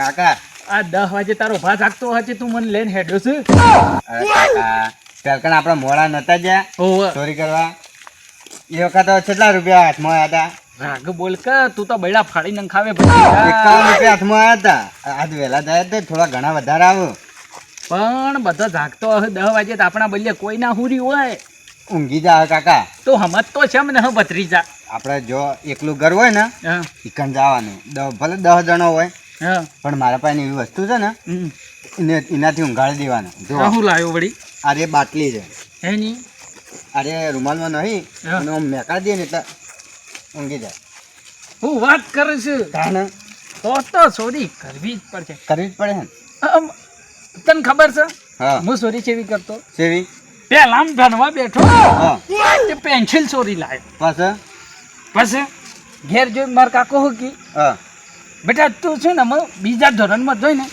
કાકા. આ દસ વાગે તારો ભા જાગતો હશે તું મને લઈને હેડ્યો છે. કાકા આપણા મોડા નતા ગયા. ઓવ ચોરી કરવા. એ વખત કેટલા રૂપિયા હાથમાં આવ્યા રાગ બોલ કે તું તો બૈડા ફાડી નંખાવે ખાવે એકાવન રૂપિયા હાથમાં આવ્યા હતા. આજ વહેલા જાય તો થોડા ઘણા વધારે આવો. પણ બધો જાગતો હશે દસ વાગે તો આપણા બદલે કોઈ ના હુરી હોય. ઊંઘી જા કાકા. તો હમત તો છે ને હ ભત્રીજા. આપણે જો એકલું ઘર હોય ને હા. ઈકન જવાનું. ભલે દસ જણો હોય. પણ મારા પાસે એવી વસ્તુ છે ને એને એનાથી ઊંઘાડી દેવાનું. જો. હું લાવ્યો વળી? આ રે બાટલી છે. હે ની? આ રૂમાલમાં નહીં. અને આમ મેકાડી દઈએ ને એટલે ઊંઘી જાય. હું વાત કરું છું. તાને તો તો સોરી કરવી જ પડશે. કરવી જ પડે ને. તને ખબર છે? હા. હું સોરી ચેવી કરતો? ચેવી પેલા ભણવા બેઠો. તે પેન્સિલ ચોરી લાવ્યો પાછા? પછી? ઘેર જોઈ મારે કાકો હું કી? હા. બેટા તું છે ને બીજા ધોરણમાં જોઈ ને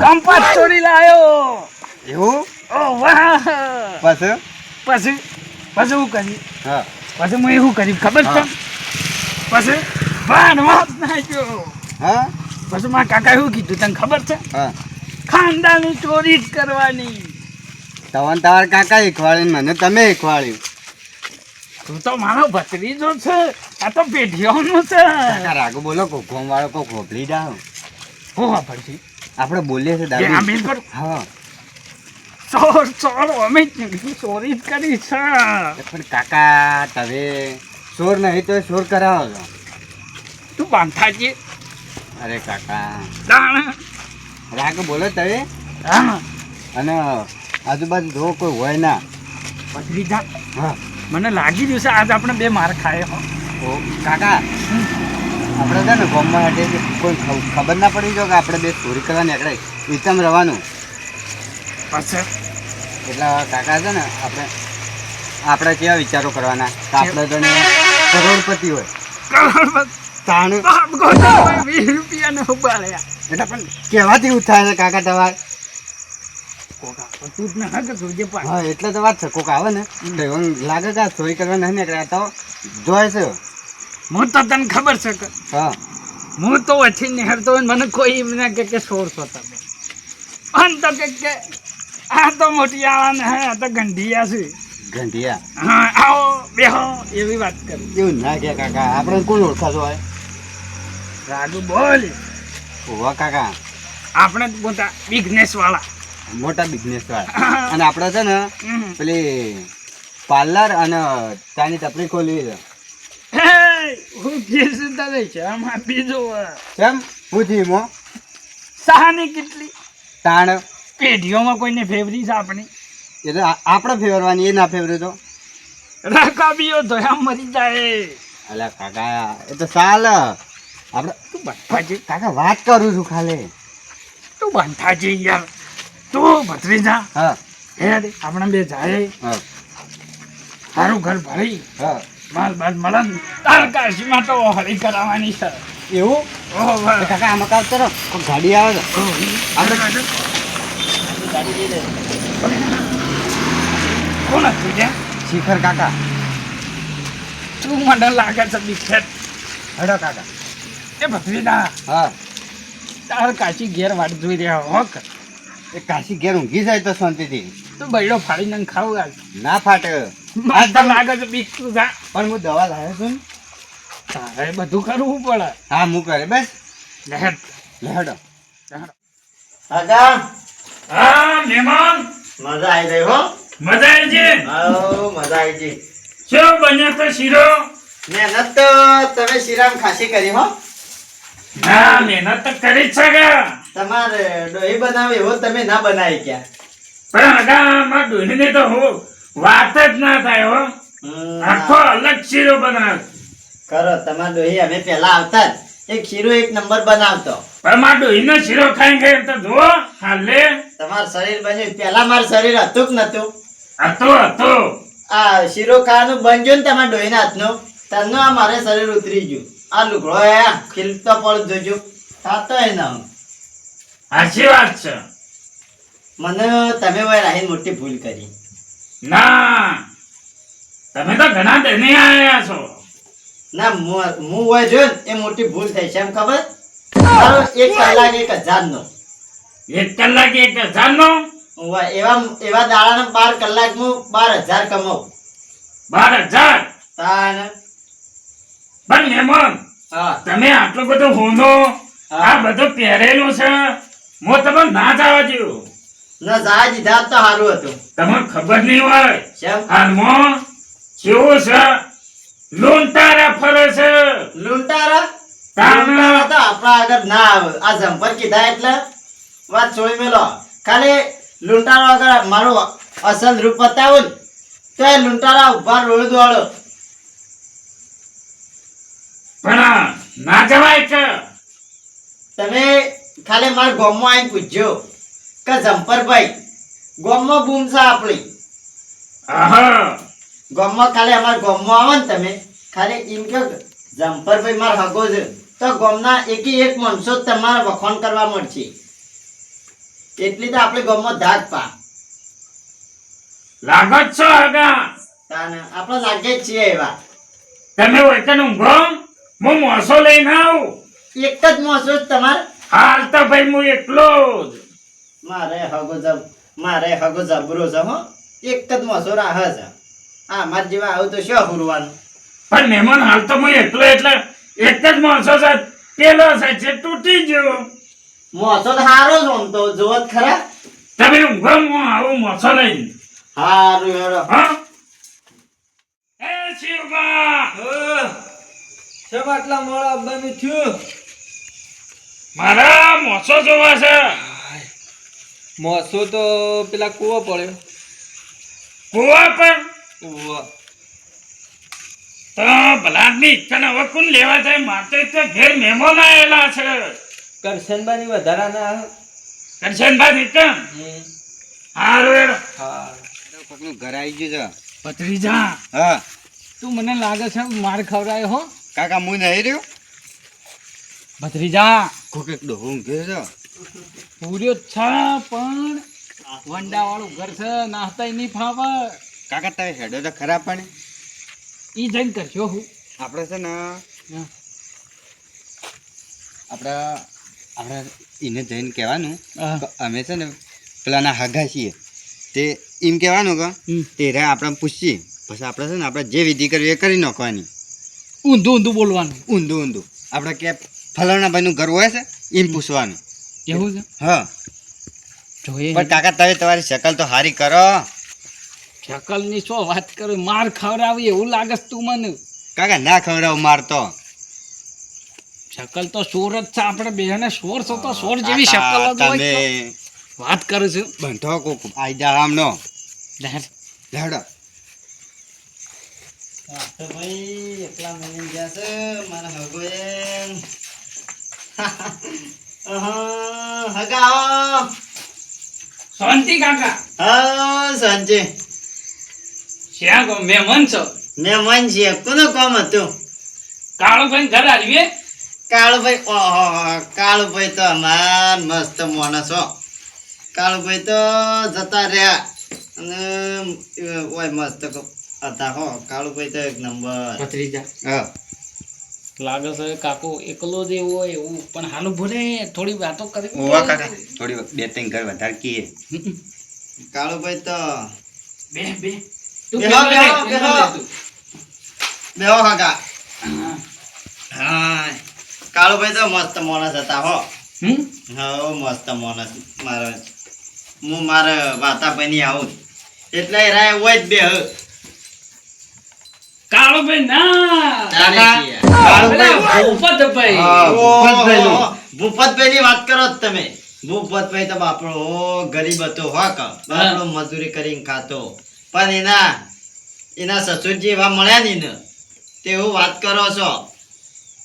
કંપાસ ચોરી લાવ્યો એવું? ઓ વાહ. પછી? પછી પછી હું કરી? હા. પછી હું એવું કરી ખબર છે. પછી વાત જ નાખ્યો. હા? પછી મારા કાકા એવું કીધું તને ખબર છે? હા. ખાનદાની ચોરી જ કરવાની. તવન તમાર કાકા શીખવાડ્યું મને તમે શીખવાડ્યું તું તો મારો ભત્રીજો છે. આ તો પેઢીઓનું છે. રાગો બોલો કો ગોમ વાળો કો ખોપલી જા હો. હા વાપરતી આપણે બોલીએ એ દાદી આંબેલ પર હા. ચોર ચોર અમે ચોરી જ કરી છે. પણ કાકા તમે ચોર નહીં તો ચોર કરાવો છો. તું બાંધાજી. અરે કાકા. રાગ રાગુ બોલો તમે. હા. અને આજુબાજુ જો કોઈ હોય ના. પછી હા. મને લાગી ગયું છે આજ આપણે બે માર ખાય કાકા આપણે છે ને ગોમમાં હાટે કોઈ ખબર ના પડી જો કે આપણે બે ચોરી કરવા નીકળે વિતમ રહેવાનું પછી એટલે કાકા છે ને આપણે આપણે કેવા વિચારો કરવાના? આપણે જણે કરોડપતિ હોય. કરોડપતિ રૂપિયાને એટલે પણ કહેવાથી થાય છે કાકા તમારે? તું હા એટલે તો વાત છે. કોક આવે ને તો લાગે કે આ ચોરી કરવા નહીં નીકળ્યા તો જોય છે. હું તો તને ખબર છે કે હા. હું તો વચ્ચે નિહાળતો હોય મને કોઈ એમ ના કે કે સોર છો તમે. અન તો કે કે આ તો મોટી આવાને હે આ તો ગંઢિયા છે. ગંઢિયા? હા આવો બેહો એવી વાત કરી. એવું ના કે કાકા આપણે કોણ ઓળખાતો હોય? રાજુ બોલ. ઓવા કાકા. આપણે મોટા બિઝનેસ વાળા મોટા બિઝનેસ વાળા અને આપણે છે ને પેલી પાર્લર અને ચાની ટપરી ખોલવી છે. હે હું કીધું તને છે. આમાં બીજું. કેમ? પૂછી મો. સહાની કેટલી? તાણ. પેઢીઓમાં કોઈને ફેવરી છે આપણી? એટલે આપણે ફેવરવાની એ ના ફેવરે તો. રકાબીઓ ધોયા મરી જાય. અલા કાકા એ તો ચાલ આપણે તું બંધાજી કાકા વાત કરું છું ખાલી. તું બંધાજી યાર. તું ભત્રીજા. હા. હે આપણે બે જાય. હા. સારું ઘર ભરી હા. માલ બાલ મળે ને તાર કાશીમાં તો હરી કરાવવાની છે. એવું? ઓહો કાકા આમાં કરો કોઈ ગાડી આવે છે? આપણે કોણ હતું ત્યાં? શિખર કાકા. તું મને લાગે છે બિખેર હડો કાકા. એ ભત્રીજા. હા. તાર કાશી ઘેર વાટ જોઈ રહ્યા હોક એ કાશી ઘેર ઊંઘી જાય તો શાંતિથી. તું બૈડો ફાડીને ખાવું ના ફાટે. મને તો લાગે છે બીક તું જા પણ હું દવા લાવ્યો છું ને. તારે બધું કરવું પડે. હા હું કરે બસ. લહેર. લે હેડો હા મહેમાન. મજા આવી ગઈ હો. મજા આવી છે આવો મજા આવી ગઈ. શું બન્યો તો શીરો? મહેનત તો તમે શીરામ ખાસી કરી હો. ના મહેનત તો કરી જ છે કે. તમારે ડોહી બનાવે એવો તમે ના બનાવી ક્યાં પણ અગામાં ડોહીને તો હો વાત જ ના થાય હો. આખો અલગ શીરો બનાવ. કરો તમારે ડોહી અમે પહેલા આવતા જ. એક શીરો એક નંબર બનાવતો. પણ માં ડોહીનો શીરો ખાઈ ગયો તો જુઓ હાલે. તમારું શરીર બન્યું. પહેલા મારું શરીર હતું કે નતું. હતું હતું. આ શીરો ખાવાનું બનજો ને તમારા ડોહીના હાથનું તરનું આ મારે શરીર ઉતરી ગયું. આ લુગડો આ ખીલતો પણ જોજો. થતો એના સાચી વાત છે. મને તમે વય રાહી મોટી ભૂલ કરી. ના. તમે તો ઘણા દઈને આયા છો. ના હું હોય જો એ મોટી ભૂલ થઈ છે એમ ખબર? એક કલાક એક હજાર નો એક કલાક એક હજાર નો એવા એવા દાડાના બાર કલાક હું બાર હજાર કમાઉં બાર હજાર? તાન પણ મહેમાન હા. તમે આટલો બધો હોનો? આ બધું પહેરેલું છે? હું તમને ના જવા દઉં. ના જા દીધા તો સારું હતું. તમને ખબર નહીં હોય? હાલમાં કેવું છે લૂંટારા ફરે છે. લૂંટારા? તાણ. તો આપણા આગળ ના આવે. આ જમ્પર કીધા એટલે વાત છોડી મેલો. ખાલી લૂંટારા આગળ મારું અસલ રૂપ બતાવું તો એ લૂંટારા ઊભા રોડ દોડો. પણ ના જવાય કે? તમે ખાલી મારા ગામમાં આવીને પૂછજો. કે જમ્પરભાઈ ગામમાં બૂમ છે આપણી. ગામમાં ખાલી અમારા ગામમાં આવો ને તમે. ખાલી એમ કે જમ્પરભાઈ મારો હગો છે. તો ગોમના એકી એક માણસો તમારે વખોણ કરવા મળશે. એટલી તો આપણે ગામમાં ધાક પા. લાગો છો આગા તાને આપણે લાગે છીએ એવા. તમે વૈકન ઊંઘો હું. મોસો લઈને આવું. એક જ મોસો તમારે. હાલ તો ભાઈ હું એકલો જ. મારે હગો જબ મારે હગો જબરો છે હો. એક જ માણસો રાહ છે. આ માર જેવા આવું તો શું હુરવાનું? પણ મહેમાન હાલ તો હું એકલો એટલે એક જ મોસો છે પેલો છે જે તૂટી ગયો. મોસો તો હારો જ આમ તો જોવો ખરા. તમે ઊંઘો હું આવું મોસો નહીં હારું હેરો. હા? એ શિવબા શેમ આટલા મોડા આવવાનું થયું? મારા મોસો જોવા છે. મોસો તો પેલા કૂવો પડ્યો કુવા પર ઉવ્વ. તો ભલાદની ઈચ્છા હવે કોણ લેવા જાય? માટે તો ઘેર મહેમાન આવેલા છે. કરશનભાઈ વધારાના. કરશનભાઈ નીકળ. હારું હેડો. હા. કોકનું ઘર આવી ગયું છે. જા હા. તું મને લાગે છે માર ખવડાય હો. કાકા હું નહીં રહ્યો? ભત્રીજા. કોક એક ઘેર છે. પૂર્યો છા પણ વંડા વાળું ઘર છે નાસ્તા નહીં ફાવે. કાકા તારે હેડો તો ખરા પણ. ઈ જઈને કરશો હું. આપણે છે ને આપણે આપણે એને જઈને કહેવાનું. અમે છે ને પેલાના હગા છીએ. તે એમ કહેવાનું કે. તે રે આપણે પૂછીએ. પછી આપણે છે ને આપણે જે વિધિ કરવી એ કરી નાખવાની. ઊંધું ઊંધું બોલવાનું. ઊંધું ઊંધું. આપણે કે ફલાણા ભાઈનું ઘર હોય છે એમ પૂછવાનું. એવું છે? હા. જોઈએ. પણ કાકા તમે તમારી શકલ તો હારી કરો. શકલની શું વાત કરો? માર ખવડાવી એવું લાગે તું મને. કાકા ના ખવડાવ મારતો શકલ તો સોર જ છે. આપણે બેને સોર છો તો સોર જેવી શકલ જ હોય તમે વાત કરું છું. બંધો કોક આઈ જા આમનો તો ભાઈ એકલા મળી ગયા છે. મારા હગો એમ. હગા. શાંતિ કાકા. હા સાંજે શ્યાં ગો મહેમાન છો? મહેમાન છે. કોનું કામ હતું? કાળુભાઈ ઘર આવીએ કાળુભાઈ ઓહો કાળુભાઈ તો અમાર મસ્ત માણસ હો. કાળુભાઈ તો જતા રહ્યા. અને ઓય મસ્ત ક- હતા હો. કાળુભાઈ તો એક નંબર. હા. લાગે છે કાકો એકલો જ એવો હોય એવું પણ હાલો ભલે થોડી વાતો કરી. ઓવા કાકા થોડી બે ત્રણ ઘર વધારે કીએ. કાળુભાઈ તો બે બે. તું બેહો, બેહો, બેહો. બેહો કાકા. હા કાળુભાઈ તો મસ્ત માણસ હતા હો. હમ? હા મસ્ત માણસ. મારે હું મારે વાતાભાઈ આવું. એટલે રાય હોય જ બે હ. કાળુભાઈ ના. ભૂપતભાઈ. ઓહો, ભૂપતભાઈની વાત કરો તમે. ભૂપતભાઈ તો બાપડો ગરીબ હતો હો ક. બાપડો મજૂરી કરીને ખાતો. પણ એના એના સસુરજી એવા મળ્યા નહીં ને. તેવું વાત કરો છો.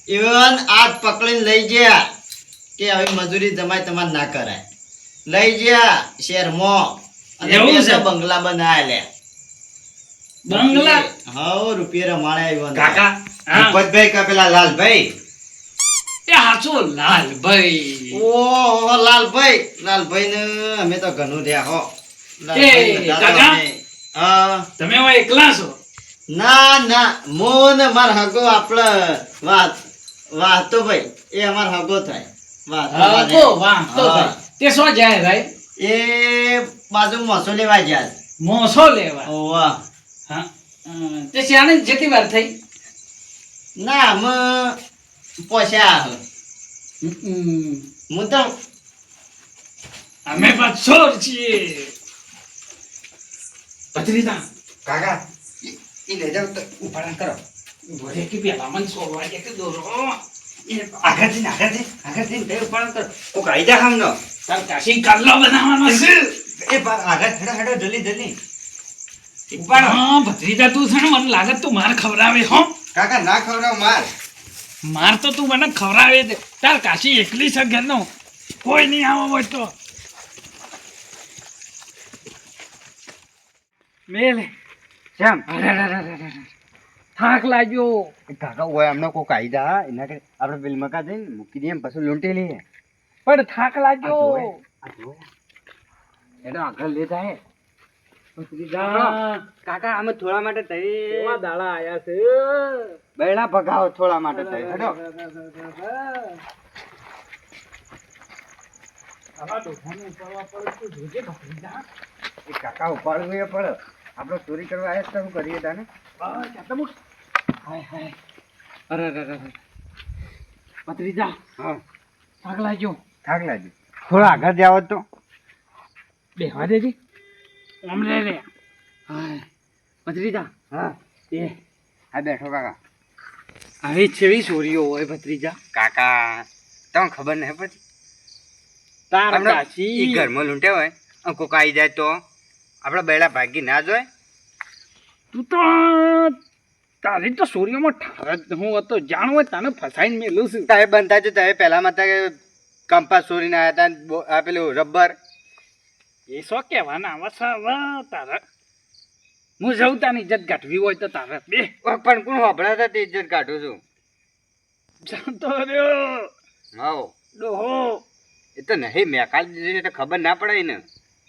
ઇવન આજ પકડીને લઈ ગયા કે હવે મજૂરી જમાય તમારે ના કરાય. લઈ ગયા શેરમાં. અને બંગલા બનાવ્યા લે બંગલા. હાઉ રૂપિયા માણે આવ્યો કાકા. ભૂપતભાઈ કા પેલા લાલભાઈ? એ હાચો લાલભાઈ. ઓ લાલભાઈ લાલભાઈ. ને અમે તો ઘણું રહ્યા હો. તમે હવે એકલા છો? ના ના. મોન માર હગો આપણે વાત વાતો ભાઈ. એ અમાર હગો થાય. હા. થાય. તે શું જાય ભાઈ? એ બાજુ મોસો લેવા જાય. મોસો લેવા. ઓવા. હા. તે શિયાળે જેટલી વાર થઈ. ના મ પોસ્યા હે. તો અમે પાછોર છીએ. ભત્રીજા. કાકા એ ઈ લઈ જાવ તો ઉપાડા કરો. ભોરે કે પેલા મને છોડવા કે દોરો. આગળથી ને આગળથી આગળથી બે તે ઉપાડા કરો. કોક આઈ ખામ ખામનો. તાર કાશી કાલ્લો બનાવવાનો છે. એ આગળ હેડો હેડો જલ્દી જલ્દી. ઉપાડો. હા ભત્રીજા તું છે ને મને લાગે તું માર ખવડાવે હો. કાકા ના ખવડાવ માર. માર તો તું મને ખવડાવે છે. તાર કાશી એકલી છે ઘરનો. કોઈ નહીં આવો હોય તો. મેલ. કેમ અરે અરે અરે. થાક લાગ્યો. કાકા હોય અમને કોઈ કાયદા એના કે આપણે બિલ મકા જઈને મૂકી દઈએ પછી લૂંટી લઈએ. પણ થાક લાગ્યો. જોવે. આગળ લેતા હા, કાકા અમે થોડા માટે થઈ દાડા આયા છે? બૈડા ભગાવો થોડા માટે થઈ. એ કાકા ઉપાડવું એ પડે. આપણે ચોરી કરવા આવ્યા તો શું કરીએ તાને. હાય, હાય. અરે અરે અરે, અરે. હા. થાક લાગ્યો. થાક લાગ્યો. થોડા આગળ જાવ તો. બેહવા દેજે. ઓમ રે. હા ભત્રીજા હા. એ. હા બેઠો કાકા. આવી છેવી છોરીઓ હોય ભત્રીજા કાકા તમને ખબર નહીં પછી તાર હમણાં કાશી. ઘરમાં લૂંટ્યા હોય અને કોક આવી જાય તો. આપણા બેડા ભાગી ના જોય તું તો તારી તો સૂર્યમાં ઠાર જ હું હતો જાણ હોય તને ફસાઈને મેલું છું. તારે બનતા છો તમે પહેલામાં હતા કે કંપાસ ચોરીને આવ્યા હતા પેલું રબર. એ શો કહેવાના હવે તારે. હું જઉં તાની ઇજ્જત કાઢવી હોય તો તારે. બે. પણ કોણ હોભળા હતા તે ઇજ્જત કાઢું છું? જાતો રહ્યો. હાઓ ડોહો. એ તો નહીં મેકાલ દીધી એટલે ખબર ના પડે ને.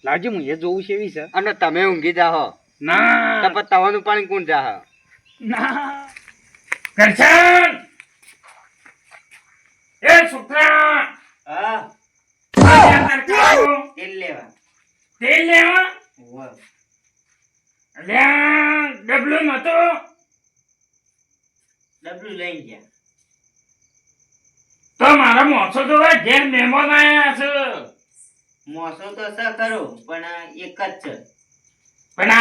લાવજે હું એ જોઉં છે એવી છે. અને તમે ઊંઘી જાહો. તો ના પછી તવાનું પાણી કોણ જાહ? ના. કરશન! એ છોકરા હા. લેવા. તેલ લેવા? અલ્યા ડબલું નતો ડબલું લઈ ગયા. તો મારા મોસો તો ઘેર મહેમાન આયા છે મોસો તો સર કરો પણ એક જ છે. પણ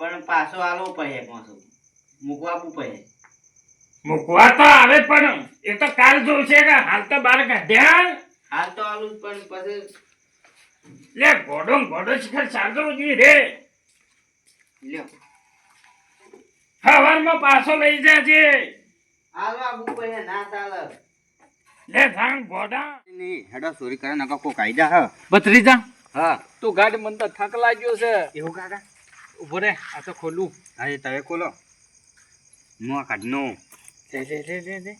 પણ પાછો આલવો પડે મોસો. મૂકવા પડે. મૂકવા તો આવે પણ એ તો કાલ જોશે કે હાલ તો બાર કાઢ્યા? હાલ તો આલું પણ પછી લે ગોડો ગોડો શિખર સાજો જી રે. લ્યો. સવારમાં પાછો લઈ જાજે. ના ચાલે. લે થાંગ ગોડા. ની હેડા ચોરી કરે નકા કોક આઈ જા. બત્રીજા હા. તું ગાડી મન તો થાક લાગ્યો છે. એવું કાકા? ઊભો રે આ તો ખોલું. હા એ તવે ખોલો. હું કાઢનો. લે લે લે લે લે.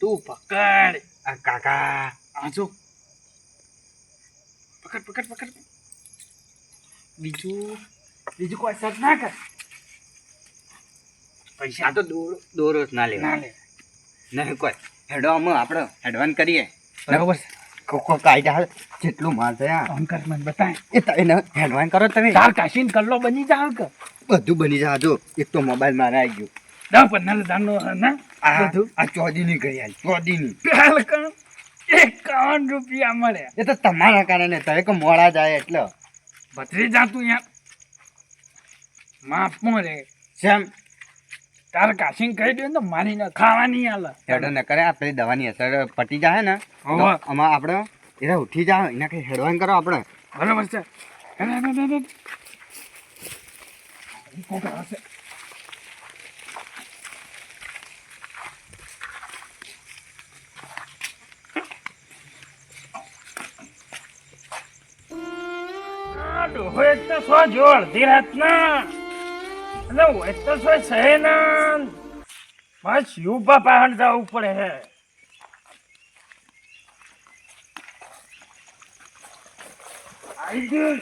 તું પકડ. આ કાકા આ જો પકડ પકડ પકડ. બીજું બીજું કોઈ સર્ચ ના કર. પૈસા તો દોરો દોરો જ ના ના લેવા લે. નહીં કોઈ. હેડો અમે આપણે હેડવાન કરીએ. બરાબર. કોક જા જેટલું માલ થયા અંકર મને બતાય. એ હેડવાન કરો તમે. ચાલ કાશીન કલ્લો બની જાવ કે બધું બની જા જો. એક તો મોબાઈલ મારે આવી ગયો. દસ પંદર હજારનો ના? આ બધું? આ ચોદીની કણ એકાવન રૂપિયા મળે. એ તો તમારા કારણે તો એક મોડા જાય એટલે. ભત્રી જાતું યાર માફ રે જેમ તાર કાશીન કહી દે ને તો મારી ને ખાવાની હાલ. હેડો ન કરે આપણે દવાની અસર પટી જાય ને આમાં આપણે એના ઉઠી જાય એના કઈ હેડવાન કરો આપણે. બરાબર છે. સો જો અડધી રાતના? અને હોય તો સહેના. બસ યુપા પહાડ જવું પડે હે. આઈ ગયું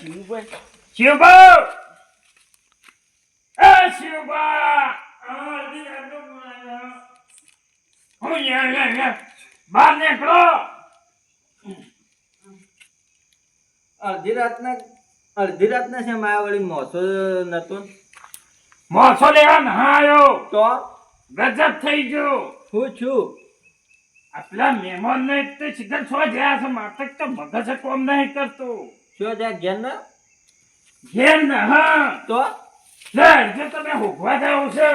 શિવભાઈ શિવબા એ શિવબા આ અડધી રાતનો ફોન આવ્યો. હું યા, યા, યા. બહાર નીકળો અડધી રાતના અડધી રાતના છે માયાવાળી મોસો નતો મોસો લેવા ના આવ્યો તો? ગજબ થઈ ગયો હું છું આટલા મહેમાન ને તે સીધા છો જ્યાં છે માત્ર તો મગજ કોમ નહીં કરતો છો જ્યાં ઘેર ના ઘેર ના હા તો લે જો તમે હોગવા જાવ છે.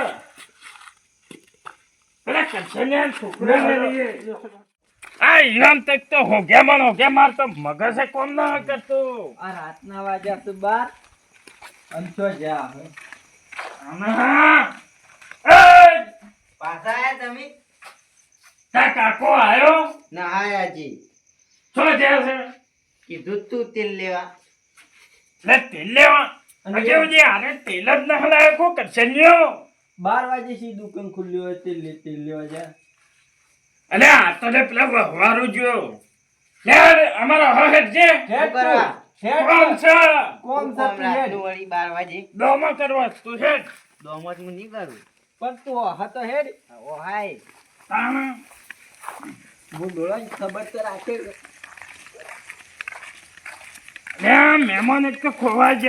પેલા કચ્છનિયા છોકરાને આ ઈરામ તક તો હોગ્યામાં ને હોગ્યામાં તો મગજે કોમ ના કરતું આ રાતના વાગ્યા તો બાર અને જા હે અને હા એ પાછા આયા તમે તા કાકો આયો ના આયાજી છો જ્યાં છે કીધું તું તેલ લેવા લે તેલ લેવા આને તેલ જ ના હલાયો કો કચ્છનિયો બાર વાગે સી દુકાન ખુલ્લી હોય તે લે તે લેવા જા અલે આ તો લે પેલા વહવારું જો. લે અમારો હહેડ છે? છે કોમ છે વાગે? દોમો કરવા તું હું નહીં કરું. પણ તું હા તો હેડ. ઓ હાય. તાણા. હું ડોળા ખબર તો રાખે. લે આ મહેમાન એક તો ખોવાઈ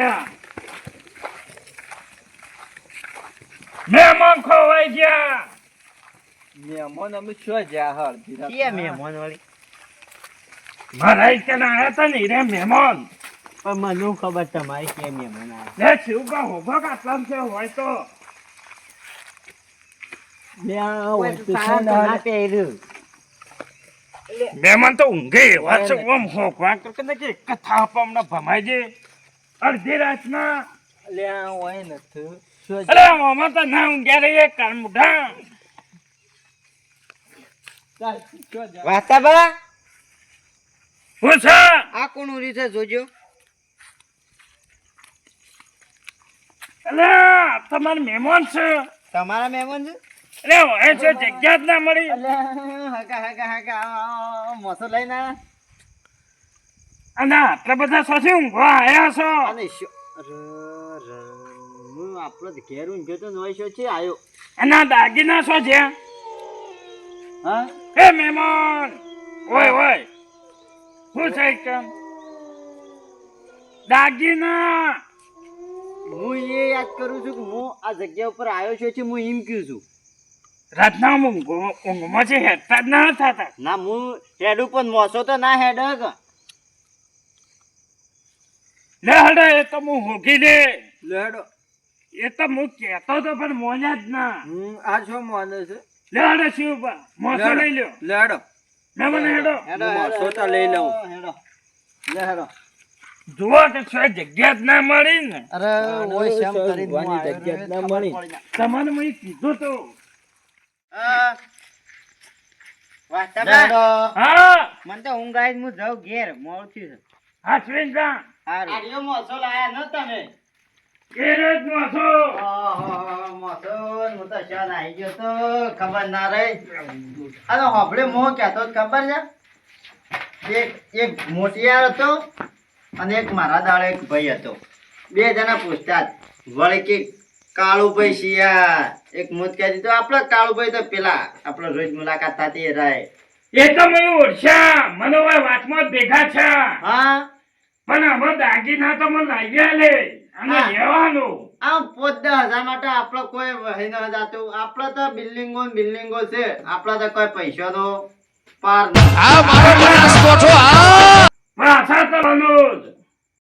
મહેમાન ખોવાઈ ગયા. મહેમાન અમે શું જ્યાં હાલ કે મહેમાન વાળી? મારા એક ના આયા તા ને રે મહેમાન. પણ મને ખબર તમારી કે મહેમાન આવ્યા લે શિવકા હોભા કાટલા છે હોય તો. મહેમાન ઊંઘે એવા છે ઓમ હોકવા કે કે એક હમણાં ભમાઈ જે અડધી રાતના. લે હોય નથી શું અરે તો ના ઊંઘ્યા રહીએ કાન મુઢા. ચાલ શું જા વાસ્તાબા હું છે? આ કોણ ઉરી છે જોજો તમારા મહેમાન છે. તમારા મહેમાન છે? અરે હોય છે જગ્યા જ ના મળી. અલ્યા હગા હગા હગા મોસો લઈને. અને આટલા બધા સાથી ઊંઘવા આયા છો? અને શું અરે રે, હું આપણો ઘેર ઊંઘ્યો તો નોય શો છે આયો. એના દાગીના શો છે? હા? એ મહેમાન! ઓય ઓય! હું છે કેમ? દાગીના હું એ યાદ કરું છું કે હું આ જગ્યા ઉપર આવ્યો છું છે હું એમ કહું છું. રાતના ઊંઘો ઊંઘમાં છે હેડતા જ ના થતા. ના હું હેડ ઉપર મોસો તો ના હેડ હક લે હડે એ તો હું હોગી દે લે હેડો. એ તો હું કેતો તો પણ મોજા જ ના. આ શું મોને છે. લેડો શિવ શિવબા મોસો લઈ લ્યો. લેડો. મેં મને હેડો. મોસો તો લઈ લઉં. હેડો લે હેડો જુઓ કે છે જગ્યા જ ના મળી ને. અરે ઓય શેમ કરી જગ્યા જ ના મળી. તમને તમારે મેં કીધું તો. આ, હા. મને તો ઊંઘ આવી હું જાઉં ઘેર મોડું થયું છે હાચવીને આર્યો મોસો લાયા ન તમે? એ રોજ મોસો હું તો શાન આવી ગયો તો ખબર ના રહી. અરે હોભળે મો કહેતો ખબર છે? એક એક મોટિયાર હતો અને એક મારા દાડે એક ભાઈ હતો. બે જણા પૂછતા. વળી કે કાળુભાઈ શિયા? એક મોત કહી દીધું આપડે કાળુભાઈ તો પેલા આપડે રોજ મુલાકાત થતી રહે એ તો મને ઓળખ્યા મને વાતમાં ભેગા છે હા? પણ અમે દાગીના તો મને લાગ્યા લે. આમ પોત હજાર માટે આપડે કોઈ વહી ન જાતું. આપડે તો બિલ્ડિંગો બિલ્ડિંગો છે. આપડે તો કોઈ પાર નથી મનોજ